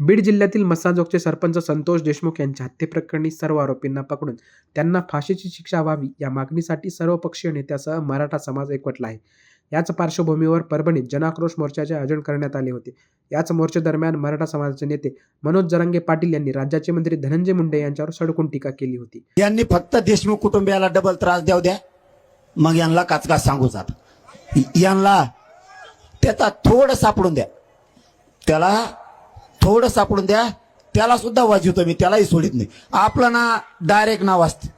बीड जिल्ह्यातील मस्साजोगचे सरपंच संतोष देशमुख यांच्या हत्येप्रकरणी सर्व आरोपींना पकडून त्यांना फाशीची शिक्षा व्हावी या मागणीसाठी सर्वपक्षीय नेत्यासह मराठा समाज एकवटला आहे. याच पार्श्वभूमीवर परभणीत जनाक्रोश मोर्चाचे आयोजन करण्यात आले होते. याच मोर्चेदरम्यान मराठा समाजाचे नेते मनोज जरांगे पाटील यांनी राज्याचे मंत्री धनंजय मुंडे यांच्यावर सडकून टीका केली होती. यांनी फक्त देशमुख कुटुंबियाला डबल त्रास देऊ द्या मग यांना काचकाच सांगू जात. यांना त्याचा थोडं सापडून द्या. त्याला थोडं सापडून द्या. त्याला सुद्धा वाजवतो मी त्यालाही सोडित नाही. आपलं ना डायरेक्ट नाव असतं.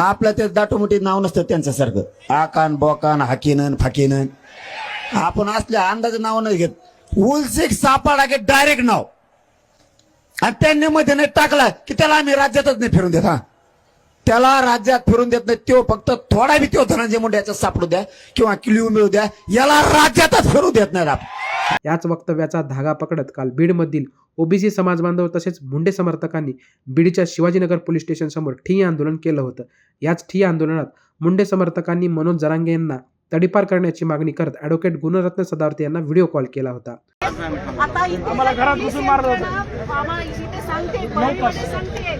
आपलं ते दाटोमोठी नाव नसतं त्यांच्यासारखं. आकान बोकान हाकिनन फाकिनन. आपण असल्या अंदाज नाव नाही घेत. उलसिक सापाडा घेत डायरेक्ट नाव. आणि त्यांनी मध्ये नाही टाकला की त्याला आम्ही राज्यातच नाही फिरून देत हा. त्याला राज्यात फिरून देत नाही तो फक्त थोडा बी तो धनंजय मुंडे याच्यात सापडू द्या किंवा किलिव मिळू द्या याला राज्यातच फिरू देत नाही आपण. याच वक्तव्याचा धागा पकडत काल बीडमधील ओबीसी समाज बांधव तसेच मुंडे समर्थकांनी बीडच्या शिवाजीनगर पोलीस स्टेशन समोर ठिय्या आंदोलन केलं होतं. याच ठिय्या आंदोलनात मुंडे समर्थकांनी मनोज जरांगे यांना तडीपार करण्याची मागणी करत ॲडव्होकेट गुणरत्न सदावर्ते यांना व्हिडिओ कॉल केला होता. आता इथे आम्हाला घरात मी घुसून मारलं होतं. आम्हाला इथे सांगते सांगते.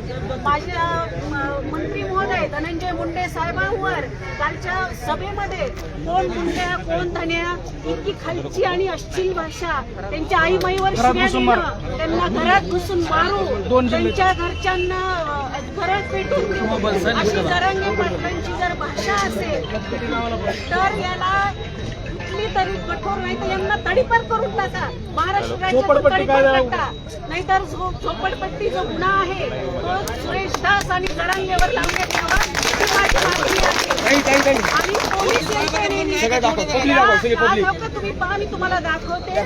माझ्या मंत्री महोदय धनंजय मुंडे साहेबांवर कालच्या सभेमध्ये कोण मुंड्या कोण धन्या इतकी खालची आणि अश्लील भाषा त्यांच्या आई माईवर त्यांना घरात घुसून मारू. त्यांच्या घरच्यांना घरात पेटून देऊ. अशी जरांगे पाटलांची जर भाषा असेल तर याला कुठली तरी कठोर नाही तर यांना तडीपार करून टाका महाराष्ट्र तडीपार टाका नाहीतर झोपडपट्टी जो गुन्हा आहे तो सुरेश दास आणि जरांगेवर लावण्यात यावा ही माझी मागणी आहे आणि पोलीस यंत्रणेने सगळं दाखव, पब्लिक दाखव, सगळी हा, पब्लिक. दाखव, तुम्ही पहा मी तुम्हाला दाखवते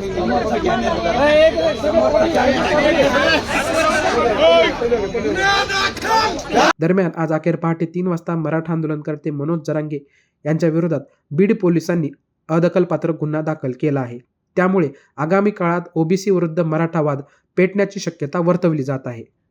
दरम्यान आज अखेर पहाटे तीन वाजता मराठा आंदोलनकर्ते मनोज जरांगे यांच्या विरोधात बीड पोलिसांनी अदखलपात्र गुन्हा दाखल केला आहे. त्यामुळे आगामी काळात ओबीसी विरुद्ध मराठावाद पेटण्याची शक्यता वर्तवली जात आहे.